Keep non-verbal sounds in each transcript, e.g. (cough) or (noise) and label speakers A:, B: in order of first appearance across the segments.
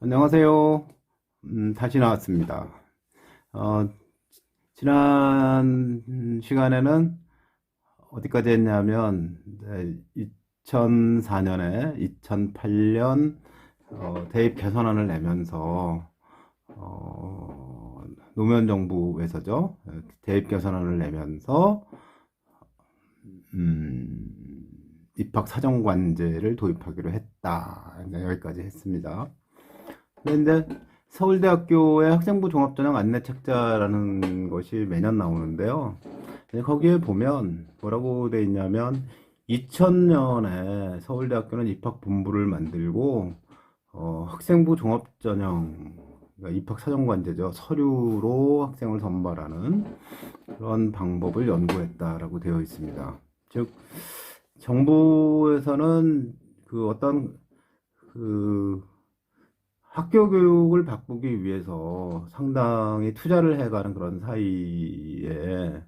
A: 안녕하세요. 음, 다시 나왔습니다. 어, 지난 시간에는 어디까지 했냐면, 2004년에 2008년 어, 대입 개선안을 내면서, 어, 노무현 정부에서죠. 대입 개선안을 내면서, 음, 입학 사정관제를 도입하기로 했다. 여기까지 했습니다. 근데 이제 서울대학교의 학생부 종합전형 안내 책자라는 것이 매년 나오는데요. 거기에 보면 뭐라고 돼 있냐면 2000년에 서울대학교는 입학본부를 만들고 어, 학생부 종합전형 그러니까 입학사정관제죠. 서류로 학생을 선발하는 그런 방법을 연구했다라고 되어 있습니다. 즉 정부에서는 그 어떤 그 학교 교육을 바꾸기 위해서 상당히 투자를 해가는 그런 사이에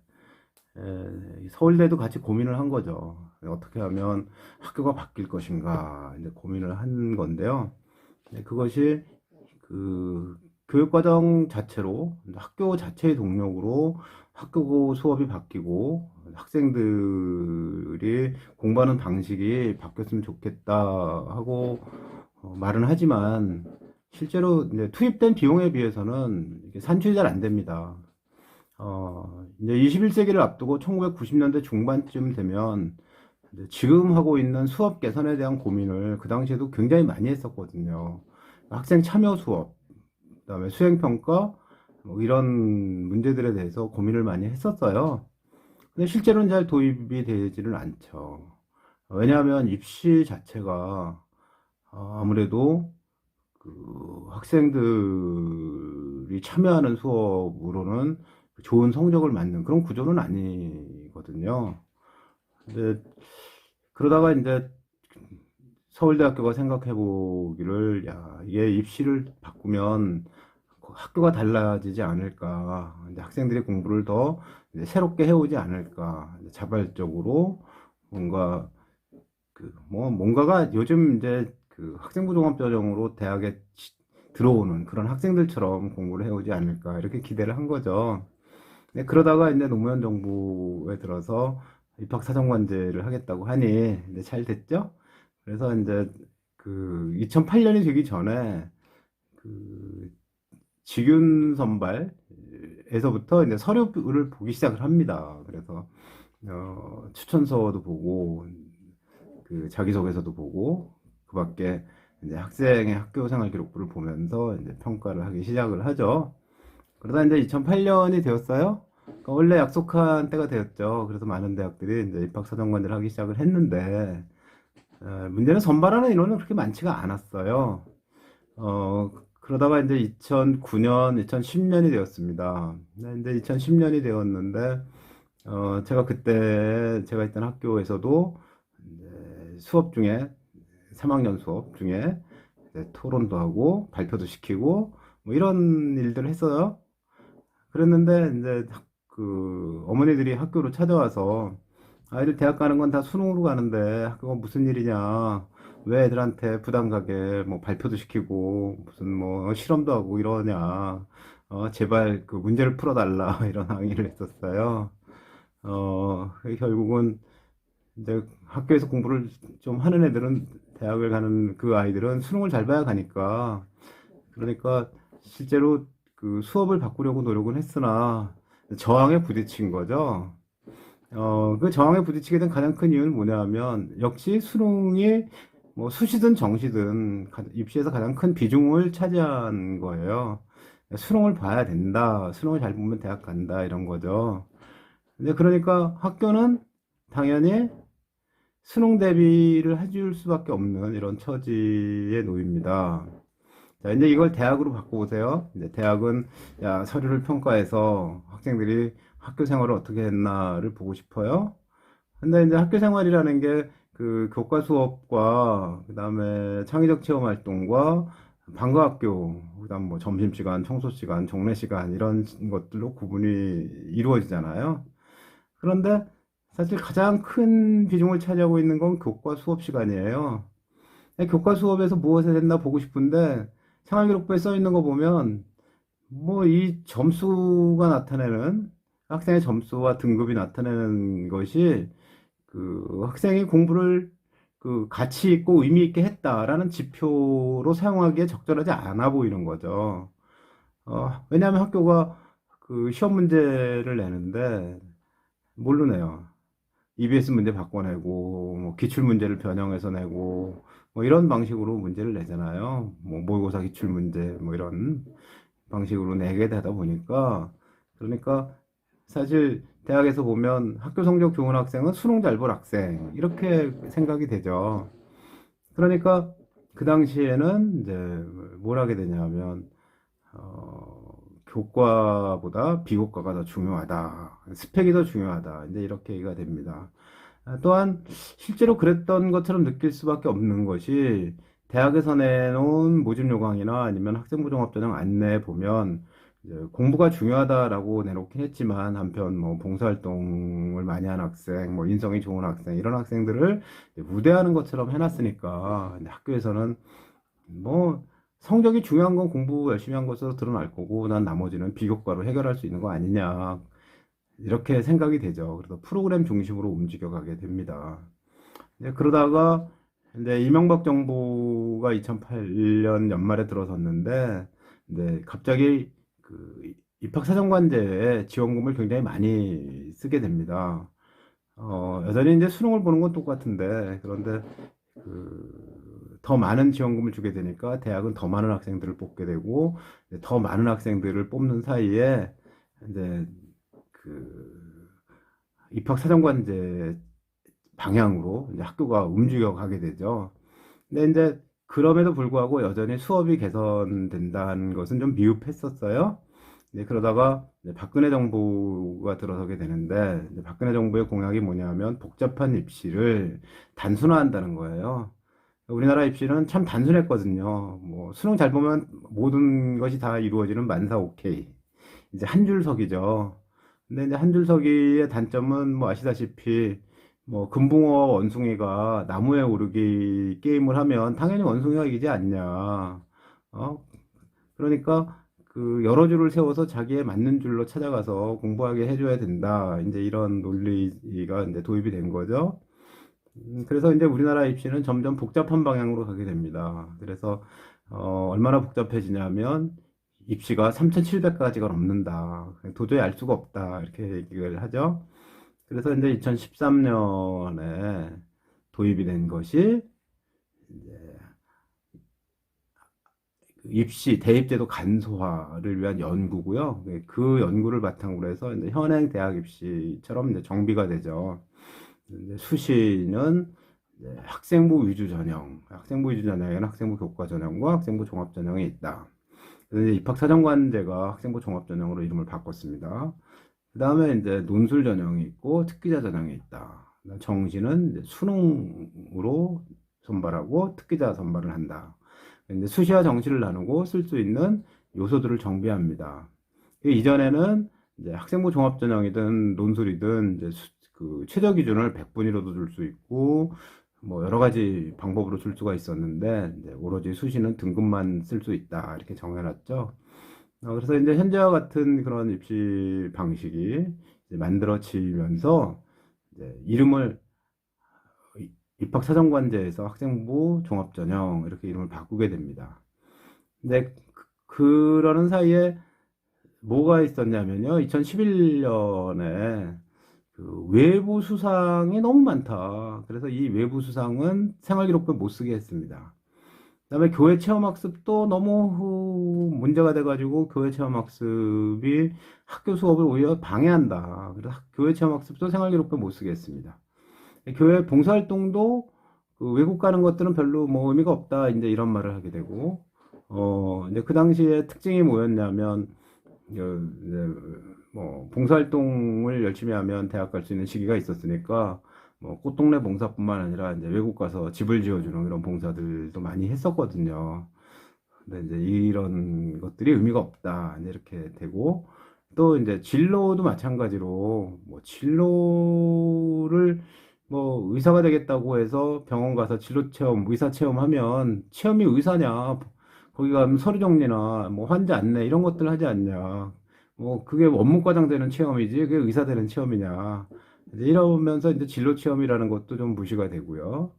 A: 에, 서울대도 같이 고민을 한 거죠. 어떻게 하면 학교가 바뀔 것인가 이제 고민을 한 건데요. 네, 그것이 그 교육과정 자체로 학교 자체의 동력으로 학교 수업이 바뀌고 학생들이 공부하는 방식이 바뀌었으면 좋겠다 하고 어, 말은 하지만 실제로 이제 투입된 비용에 비해서는 산출이 잘 안 됩니다. 어, 이제 21세기를 앞두고 1990년대 중반쯤 되면 지금 하고 있는 수업 개선에 대한 고민을 그 당시에도 굉장히 많이 했었거든요. 학생 참여 수업, 그다음에 수행 평가, 뭐 이런 문제들에 대해서 고민을 많이 했었어요. 근데 실제로는 잘 도입이 되지는 않죠. 왜냐하면 입시 자체가 어, 아무래도 그 학생들이 참여하는 수업으로는 좋은 성적을 맞는 그런 구조는 아니거든요. 근데 그러다가 이제 서울대학교가 생각해 보기를 야, 이게 입시를 바꾸면 학교가 달라지지 않을까. 이제 학생들이 공부를 더 새롭게 해오지 않을까. 자발적으로 뭔가 그 뭐 뭔가가 요즘 이제 그 학생부 종합전형으로 대학에 들어오는 그런 학생들처럼 공부를 해오지 않을까 이렇게 기대를 한 거죠. 네, 그러다가 이제 노무현 정부에 들어서 입학사정관제를 하겠다고 하니 이제 잘 됐죠. 그래서 이제 그 2008년이 되기 전에 그 직윤 선발에서부터 이제 서류를 보기 시작을 합니다. 그래서 어, 추천서도 보고 그 자기소개서도 보고 그 밖에 이제 학생의 학교 생활 기록부를 보면서 이제 평가를 하기 시작을 하죠. 그러다 이제 2008년이 되었어요. 그러니까 원래 약속한 때가 되었죠. 그래서 많은 대학들이 이제 입학 사정관제를 하기 시작을 했는데, 어, 문제는 선발하는 인원은 그렇게 많지가 않았어요. 어, 그러다가 이제 2009년, 2010년이 되었습니다. 이제 2010년이 되었는데, 어, 제가 그때 제가 있던 학교에서도 수업 중에 3학년 수업 중에 토론도 하고 발표도 시키고 뭐 이런 일들을 했어요. 그랬는데 이제 그 어머니들이 학교로 찾아와서 아이들 대학 가는 건 다 수능으로 가는데 학교가 무슨 일이냐 왜 애들한테 부담 가게 뭐 발표도 시키고 무슨 뭐 실험도 하고 이러냐 어 제발 그 문제를 풀어달라 (laughs) 이런 항의를 했었어요. 어 결국은 이제 학교에서 공부를 좀 하는 애들은 대학을 가는 그 아이들은 수능을 잘 봐야 가니까 그러니까 실제로 그 수업을 바꾸려고 노력은 했으나 저항에 부딪힌 거죠. 어, 그 저항에 부딪히게 된 가장 큰 이유는 뭐냐면 역시 수능이 뭐 수시든 정시든 입시에서 가장 큰 비중을 차지한 거예요. 수능을 봐야 된다. 수능을 잘 보면 대학 간다. 이런 거죠. 근데 그러니까 학교는 당연히 수능 대비를 해줄 수밖에 없는 이런 처지에 놓입니다. 자, 이제 이걸 대학으로 바꿔보세요. 이제 대학은, 야, 서류를 평가해서 학생들이 학교 생활을 어떻게 했나를 보고 싶어요. 근데 이제 학교 생활이라는 게 그 교과 수업과, 그 다음에 창의적 체험 활동과 방과학교, 그 다음 뭐 점심 시간, 청소 시간, 정례시간, 이런 것들로 구분이 이루어지잖아요. 그런데 사실 가장 큰 비중을 차지하고 있는 건 교과 수업 시간이에요. 교과 수업에서 무엇을 했나 보고 싶은데 생활기록부에 써 있는 거 보면 뭐 이 점수가 나타내는 학생의 점수와 등급이 나타내는 것이 그 학생이 공부를 그 가치 있고 의미 있게 했다라는 지표로 사용하기에 적절하지 않아 보이는 거죠. 어, 왜냐하면 학교가 그 시험 문제를 내는데 내요? EBS 문제 바꿔내고 뭐 기출 문제를 변형해서 내고 뭐 이런 방식으로 문제를 내잖아요. 뭐 모의고사 기출 문제 뭐 이런 방식으로 내게 되다 보니까 그러니까 사실 대학에서 보면 학교 성적 좋은 학생은 수능 잘 볼 학생 이렇게 생각이 되죠. 그러니까 그 당시에는 이제 뭘 하게 되냐면 어, 교과보다 비교과가 더 중요하다. 스펙이 더 중요하다. 이제 이렇게 얘기가 됩니다. 아, 또한 실제로 그랬던 것처럼 느낄 수밖에 없는 것이 대학에서 내놓은 모집 요강이나 아니면 학생부 종합전형 안내에 보면 공부가 중요하다라고 내놓긴 했지만 한편 뭐 봉사활동을 많이 한 학생, 뭐 인성이 좋은 학생 이런 학생들을 이제 우대하는 것처럼 해놨으니까 학교에서는 뭐 성적이 중요한 건 공부 열심히 한 것으로 드러날 거고 난 나머지는 비교과로 해결할 수 있는 거 아니냐 이렇게 생각이 되죠. 그래서 프로그램 중심으로 움직여가게 됩니다. 이제 그러다가 이제 이명박 정부가 2008년 연말에 들어섰는데 이제 갑자기 그 입학사정관제에 지원금을 굉장히 많이 쓰게 됩니다. 어, 여전히 이제 수능을 보는 건 똑같은데 그런데 그 더 많은 지원금을 주게 되니까 대학은 더 많은 학생들을 뽑게 되고 더 많은 학생들을 뽑는 사이에 이제 그 입학 사정관제 방향으로 이제 학교가 움직여 가게 되죠. 근데 이제 그럼에도 불구하고 여전히 수업이 개선된다는 것은 좀 미흡했었어요. 네, 그러다가 이제 박근혜 정부가 들어서게 되는데 박근혜 정부의 공약이 뭐냐면 복잡한 입시를 단순화한다는 거예요. 우리나라 입시는 참 단순했거든요. 뭐 수능 잘 보면 모든 것이 다 이루어지는 만사 오케이. 이제 한 줄서기죠. 근데 이제 한 줄서기의 단점은 뭐 아시다시피 뭐 금붕어 원숭이가 나무에 오르기 게임을 하면 당연히 원숭이가 이기지 않냐. 어? 그러니까 그 여러 줄을 세워서 자기에 맞는 줄로 찾아가서 공부하게 해줘야 된다. 이제 이런 논리가 이제 도입이 된 거죠. 음, 그래서 이제 우리나라 입시는 점점 복잡한 방향으로 가게 됩니다. 그래서 어, 얼마나 복잡해지냐면 입시가 3,700가지가 넘는다. 도저히 알 수가 없다. 이렇게 얘기를 하죠. 그래서 이제 2013년에 도입이 된 것이 이제 입시 대입제도 간소화를 위한 연구고요. 그 연구를 바탕으로 해서 현행 대학 입시처럼 이제 정비가 되죠. 수시는 학생부 위주 전형, 학생부 위주 전형에는 학생부 교과 전형과 학생부 종합 전형이 있다. 그래서 입학사정관제가 학생부 종합 전형으로 이름을 바꿨습니다. 그 다음에 이제 논술 전형이 있고 특기자 전형이 있다. 정시는 수능으로 선발하고 특기자 선발을 한다. 이제 수시와 정시를 나누고 쓸 수 있는 요소들을 정비합니다. 이전에는 이제 학생부 종합 전형이든 논술이든 이제 수- 그 최저 기준을 100분이라도 줄 수 있고 뭐 여러 가지 방법으로 줄 수가 있었는데 오로지 수시는 등급만 쓸 수 있다 이렇게 정해놨죠. 어, 그래서 이제 현재와 같은 그런 입시 방식이 만들어지면서 이름을 이- 입학사정관제에서 학생부 종합전형 이렇게 이름을 바꾸게 됩니다. 근데 그- 그러는 사이에 뭐가 있었냐면요. 2011년에 그 외부 수상이 너무 많다. 그래서 이 외부 수상은 생활기록부에 못 쓰게 했습니다. 그다음에 교회 체험학습도 너무 후- 문제가 돼가지고 교회 체험학습이 학교 수업을 오히려 방해한다. 그래서 학- 교회 체험학습도 생활기록부에 못 쓰게 했습니다. 교회 봉사활동도 그 외국 가는 것들은 별로 뭐 의미가 없다. 이제 이런 말을 하게 되고, 어, 이제 그 당시에 특징이 뭐였냐면, 뭐 봉사활동을 열심히 하면 대학 갈 수 있는 시기가 있었으니까 뭐 꽃동네 봉사뿐만 아니라 이제 외국 가서 집을 지어주는 이런 봉사들도 많이 했었거든요. 근데 이제 이런 것들이 의미가 없다. 이렇게 되고 또 이제 진로도 마찬가지로 뭐 진로를 뭐 의사가 되겠다고 해서 병원 가서 진로 체험, 의사 체험하면 체험이 의사냐? 거기 가면 서류 정리나 뭐 환자 안내 이런 것들 하지 않냐. 뭐 그게 원무과장 되는 체험이지 그게 의사 되는 체험이냐. 이제 이러면서 이제 진로 체험이라는 것도 좀 무시가 되고요.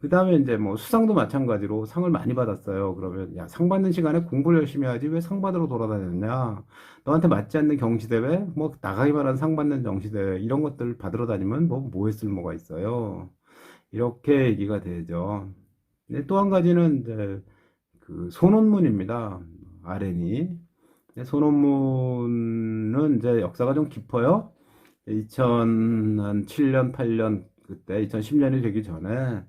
A: 그 다음에 이제 뭐 수상도 마찬가지로 상을 많이 받았어요. 그러면 야, 상 받는 시간에 공부를 열심히 하지 왜 상 받으러 돌아다녔냐? 너한테 맞지 않는 경시대회, 뭐 나가기만 한 상 받는 경시대회 이런 것들 받으러 다니면 뭐 뭐에 쓸모가 있어요. 이렇게 얘기가 되죠. 네, 또한 가지는 이제 그 소논문입니다. RN이. 소논문은 이제 역사가 좀 깊어요. 2007년, 8년 그때 2010년이 되기 전에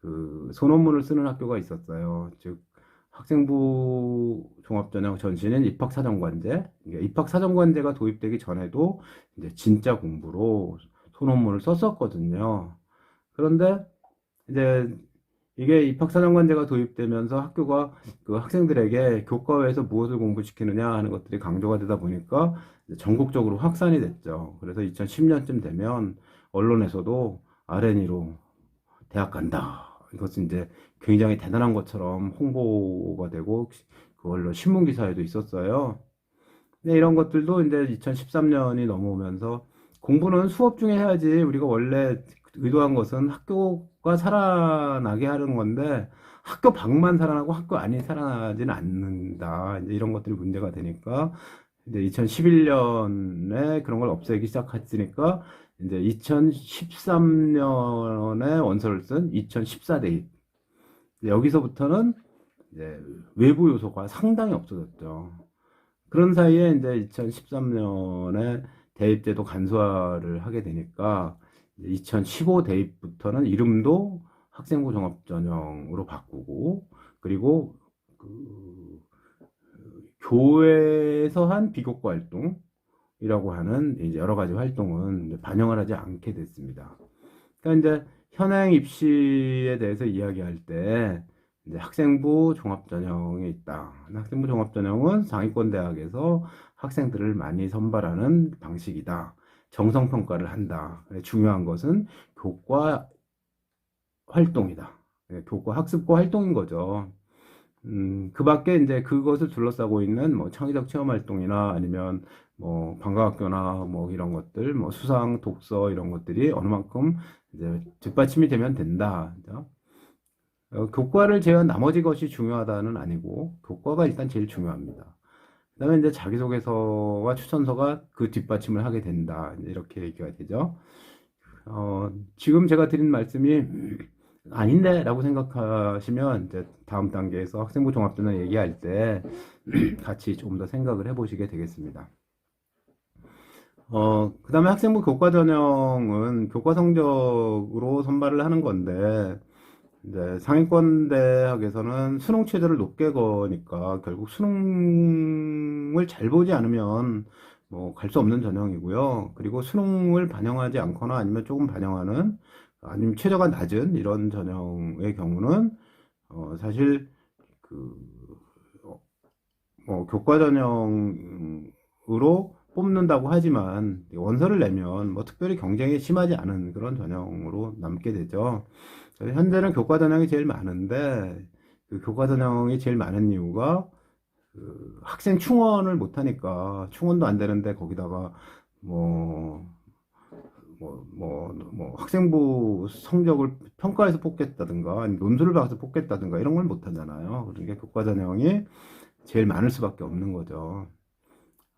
A: 그 소논문을 쓰는 학교가 있었어요. 즉 학생부 종합전형 전신인 입학사정관제. 입학사정관제가 도입되기 전에도 이제 진짜 공부로 소논문을 썼었거든요. 그런데 이제 이게 입학사정관제가 도입되면서 학교가 그 학생들에게 교과서에서 무엇을 공부시키느냐 하는 것들이 강조가 되다 보니까 전국적으로 확산이 됐죠. 그래서 2010년쯤 되면 언론에서도 RNE로 대학 간다. 이것은 이제 굉장히 대단한 것처럼 홍보가 되고 그걸로 신문 기사에도 있었어요. 근데 이런 것들도 이제 2013년이 넘어오면서 공부는 수업 중에 해야지 우리가 원래 의도한 것은 학교 가 살아나게 하는 건데 학교 밖만 살아나고 학교 안이 살아나지는 않는다. 이제 이런 것들이 문제가 되니까 이제 2011년에 그런 걸 없애기 시작했으니까 이제 2013년에 원서를 쓴 2014 대입. 여기서부터는 이제 외부 요소가 상당히 없어졌죠. 그런 사이에 이제 2013년에 대입 제도 간소화를 하게 되니까 2015 대입부터는 이름도 학생부 종합 전형으로 바꾸고 그리고 그 교회에서 한 비교과 활동이라고 하는 이제 여러 가지 활동은 반영을 하지 않게 됐습니다. 그러니까 이제 현행 입시에 대해서 이야기할 때 이제 학생부 종합 전형에 있다. 학생부 종합 전형은 상위권 대학에서 학생들을 많이 선발하는 방식이다. 정성 평가를 한다. 중요한 것은 교과 활동이다. 네, 교과 학습과 활동인 거죠. 음, 그 밖에 이제 그것을 둘러싸고 있는 뭐 창의적 체험 활동이나 아니면 뭐 방과학교나 뭐 이런 것들, 뭐 수상, 독서 이런 것들이 어느 만큼 이제 뒷받침이 되면 된다. 그죠? 어, 교과를 제외한 나머지 것이 중요하다는 아니고 교과가 일단 제일 중요합니다. 그다음에 이제 자기소개서와 추천서가 그 뒷받침을 하게 된다. 이렇게 얘기가 되죠. 어, 지금 제가 드린 말씀이 아닌데 라고 생각하시면 이제 다음 단계에서 학생부 종합전형 얘기할 때 같이 조금 더 생각을 해보시게 되겠습니다. 어, 그 다음에 학생부 교과 전형은 교과 성적으로 선발을 하는 건데, 이제 상위권 대학에서는 수능 최저를 높게 거니까 결국 수능을 잘 보지 않으면 뭐 갈 수 없는 전형이고요. 그리고 수능을 반영하지 않거나 아니면 조금 반영하는 아니면 최저가 낮은 이런 전형의 경우는 어 사실 그뭐 교과 전형으로 뽑는다고 하지만 원서를 내면 뭐 특별히 경쟁이 심하지 않은 그런 전형으로 남게 되죠. 현재는 교과 전형이 제일 많은데 그 교과 전형이 제일 많은 이유가 그 학생 충원을 못 하니까 충원도 안 되는데 거기다가 뭐 뭐, 뭐, 뭐, 학생부 성적을 평가해서 뽑겠다든가, 논술을 봐서 뽑겠다든가, 이런 걸 못 하잖아요. 그러니까 교과 전형이 제일 많을 수밖에 없는 거죠.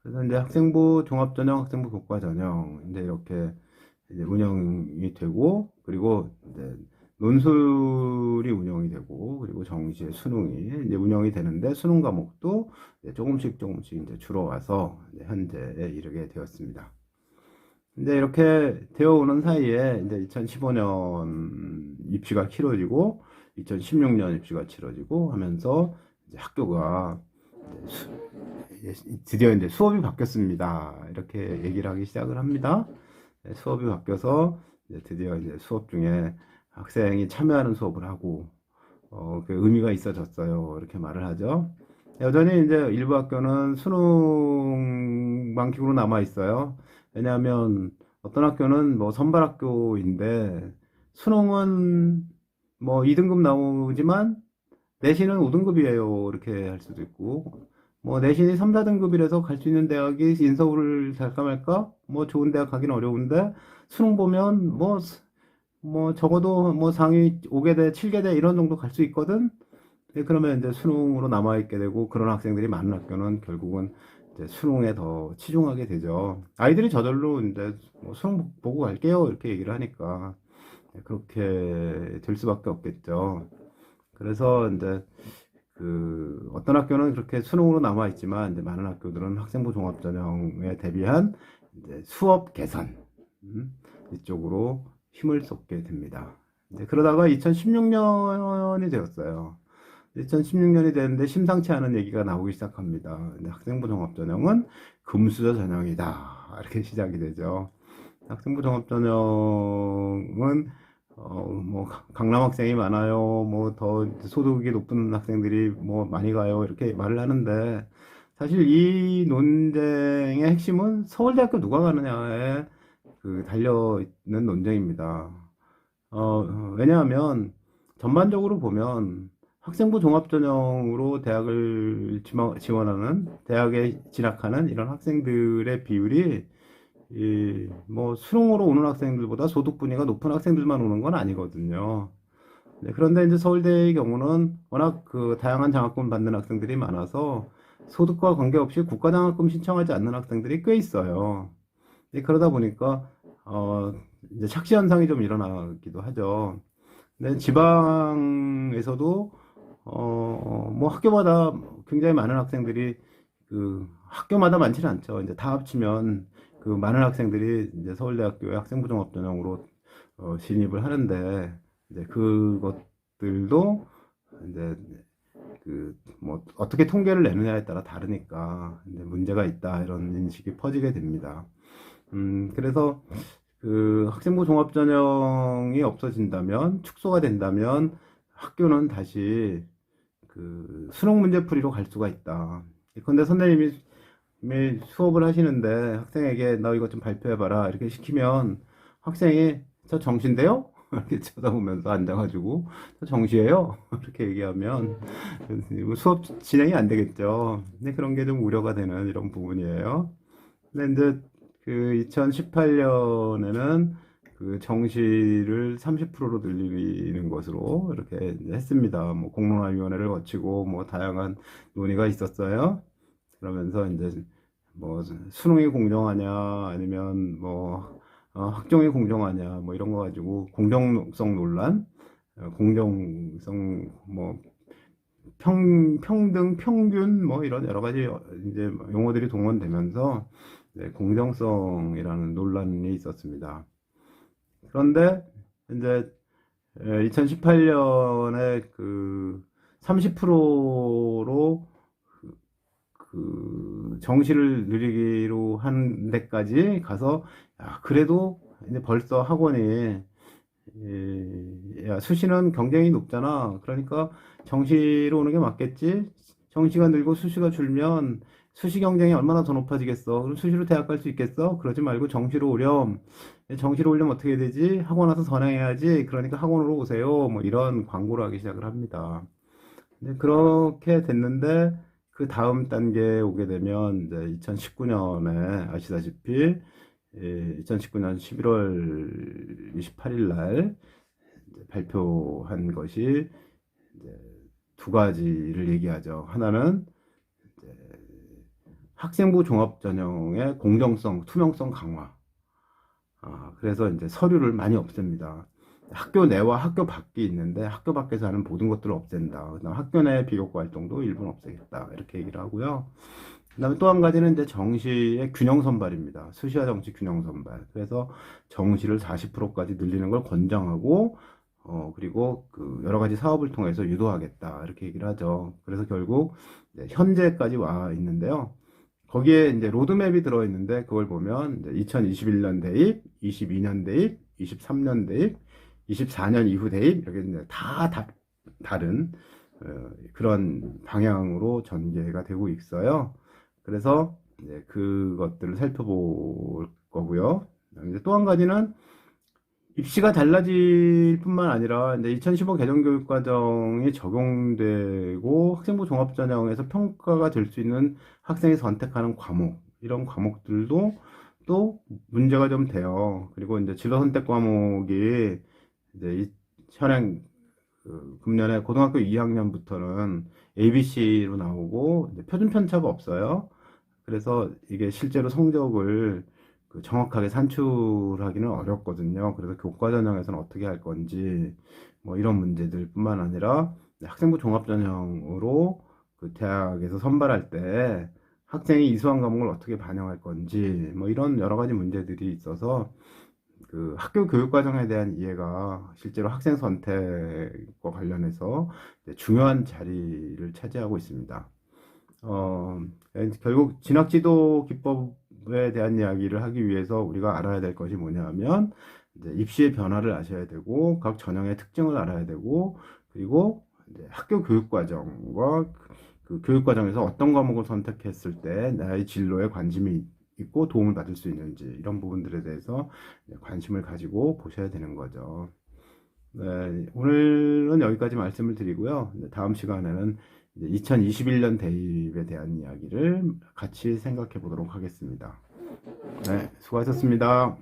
A: 그래서 이제 학생부 종합 전형, 학생부 교과 전형, 이제 이렇게 이제 운영이 되고, 그리고 이제 논술이 운영이 되고 그리고 정시에 수능이 이제 운영이 되는데 수능 과목도 조금씩 조금씩 이제 줄어와서 이제 현재에 이르게 되었습니다. 근데 이렇게 되어 오는 사이에 이제 2015년 입시가 치러지고 2016년 입시가 치러지고 하면서 이제 학교가 이제 수, 드디어 이제 수업이 바뀌었습니다. 이렇게 얘기를 하기 시작을 합니다. 네, 수업이 바뀌어서 이제 드디어 이제 수업 중에 학생이 참여하는 수업을 하고 어, 그 의미가 있어졌어요. 이렇게 말을 하죠. 여전히 이제 일부 학교는 수능 방식으로 남아 있어요. 왜냐하면 어떤 학교는 뭐 선발 학교인데 수능은 뭐 2등급 나오지만 내신은 5등급이에요. 이렇게 할 수도 있고, 뭐, 내신이 3, 4등급이라서 갈 수 있는 대학이 인서울을 갈까 말까? 뭐, 좋은 대학 가긴 어려운데, 수능 보면, 뭐, 뭐, 적어도 뭐 상위 5개대, 7개대 이런 정도 갈 수 있거든? 예, 그러면 이제 수능으로 남아 있게 되고, 그런 학생들이 많은 학교는 결국은 이제 수능에 더 치중하게 되죠. 아이들이 저절로 이제 뭐 수능 보고 갈게요. 이렇게 얘기를 하니까. 그렇게 될 수밖에 없겠죠. 그래서 이제 그 어떤 학교는 그렇게 수능으로 남아 있지만 이제 많은 학교들은 학생부 종합 전형에 대비한 이제 수업 개선 음, 이쪽으로 힘을 쏟게 됩니다. 그러다가 2016년이 되었어요. 2016년이 되는데 심상치 않은 얘기가 나오기 시작합니다. 학생부 종합 전형은 금수저 전형이다. 이렇게 시작이 되죠. 학생부 종합 전형은 어, 뭐, 가- 강남 학생이 많아요. 뭐, 더 소득이 높은 학생들이 뭐, 많이 가요. 이렇게 말을 하는데, 사실 이 논쟁의 핵심은 서울대학교 누가 가느냐에 그 달려 있는 논쟁입니다. 어, 어, 왜냐하면 전반적으로 보면 학생부 종합전형으로 대학을 지원하는, 대학에 진학하는 이런 학생들의 비율이 이, 뭐, 수능으로 오는 학생들보다 소득 분위가 높은 학생들만 오는 건 아니거든요. 네, 그런데 이제 서울대의 경우는 워낙 그 다양한 장학금 받는 학생들이 많아서 소득과 관계없이 국가장학금 신청하지 않는 학생들이 꽤 있어요. 네, 그러다 보니까, 어, 이제 착시 현상이 좀 일어나기도 하죠. 근데 지방에서도, 어, 뭐 학교마다 굉장히 많은 학생들이 그 학교마다 많지는 않죠. 이제 다 합치면 그 많은 학생들이 이제 서울대학교의 학생부 종합 전형으로 어, 진입을 하는데 이제 그것들도 이제 그 뭐 어떻게 통계를 내느냐에 따라 다르니까 이제 문제가 있다 이런 인식이 퍼지게 됩니다. 음 그래서 그 학생부 종합 전형이 없어진다면 축소가 된다면 학교는 다시 그 수능 문제풀이로 갈 수가 있다. 근데 선생님이 이 수업을 하시는데 학생에게 너 이것 좀 발표해봐라 이렇게 시키면 학생이 저 정시인데요? (laughs) 이렇게 쳐다보면서 앉아가지고 저 정시예요? (laughs) 이렇게 얘기하면 수업 진행이 안 되겠죠. 근데 그런 게 좀 우려가 되는 이런 부분이에요. 근데 이제 그 2018년에는 그 정시를 30%로 늘리는 것으로 이렇게 했습니다. 뭐 공론화위원회를 거치고 뭐 다양한 논의가 있었어요. 그러면서 이제 뭐 수능이 공정하냐 아니면 뭐 어, 학종이 공정하냐 뭐 이런 거 가지고 공정성 논란, 어, 공정성 뭐 평, 평등, 평균 뭐 이런 여러 가지 어, 이제 용어들이 동원되면서 네, 공정성이라는 논란이 있었습니다. 그런데 이제 2018년에 그 30%로 그 정시를 늘리기로 한 데까지 가서 야, 그래도 이제 벌써 학원이 이, 야, 수시는 경쟁이 높잖아. 그러니까 정시로 오는 게 맞겠지. 정시가 늘고 수시가 줄면 수시 경쟁이 얼마나 더 높아지겠어. 그럼 수시로 대학 갈 수 있겠어? 그러지 말고 정시로 오렴. 정시로 오려면 어떻게 되지? 학원 와서 선행해야지. 그러니까 학원으로 오세요. 뭐 이런 광고를 하기 시작을 합니다. 근데 그렇게 됐는데 그 다음 단계에 오게 되면 이제 2019년에 아시다시피 2019년 11월 28일 날 발표한 것이 이제 두 가지를 얘기하죠. 하나는 학생부 종합 전형의 공정성, 투명성 강화. 아, 그래서 이제 서류를 많이 없앱니다. 학교 내와 학교 밖이 있는데 학교 밖에서 하는 모든 것들을 없앤다. 그다음 학교 내 비교과 활동도 일부는 없애겠다. 이렇게 얘기를 하고요. 그다음에 또 한 가지는 이제 정시의 균형 선발입니다. 수시와 정시 균형 선발. 그래서 정시를 40%까지 늘리는 걸 권장하고 어 그리고 그 여러 가지 사업을 통해서 유도하겠다. 이렇게 얘기를 하죠. 그래서 결국 현재까지 와 있는데요. 거기에 이제 로드맵이 들어 있는데 그걸 보면 이제 2021년 대입, 22년 대입, 23년 대입, 24년 이후 대입 이렇게 이제 다, 다 다른 어, 그런 방향으로 전개가 되고 있어요. 그래서 이제 그것들을 살펴볼 거고요. 또 한 가지는 입시가 달라질 뿐만 아니라 이제 2015 개정 교육 과정이 적용되고 학생부 종합 전형에서 평가가 될 수 있는 학생이 선택하는 과목 이런 과목들도 또 문제가 좀 돼요. 그리고 이제 진로 선택 과목이 이제 이 현행 그 금년에 고등학교 2학년부터는 ABC로 나오고 표준 편차가 없어요. 그래서 이게 실제로 성적을 그 정확하게 산출하기는 어렵거든요. 그래서 교과 전형에서는 어떻게 할 건지 뭐 이런 문제들뿐만 아니라 학생부 종합 전형으로 그 대학에서 선발할 때 학생이 이수한 과목을 어떻게 반영할 건지 뭐 이런 여러 가지 문제들이 있어서 그 학교 교육 과정에 대한 이해가 실제로 학생 선택과 관련해서 이제 중요한 자리를 차지하고 있습니다. 어, 결국 진학 지도 기법 에 대한 이야기를 하기 위해서 우리가 알아야 될 것이 뭐냐면 이제 입시의 변화를 아셔야 되고 각 전형의 특징을 알아야 되고 그리고 이제 학교 교육 과정과 그 교육 과정에서 어떤 과목을 선택했을 때 나의 진로에 관심이 있고 도움을 받을 수 있는지 이런 부분들에 대해서 관심을 가지고 보셔야 되는 거죠. 네, 오늘은 여기까지 말씀을 드리고요. 다음 시간에는 2021년 대입에 대한 이야기를 같이 생각해 보도록 하겠습니다. 네, 수고하셨습니다.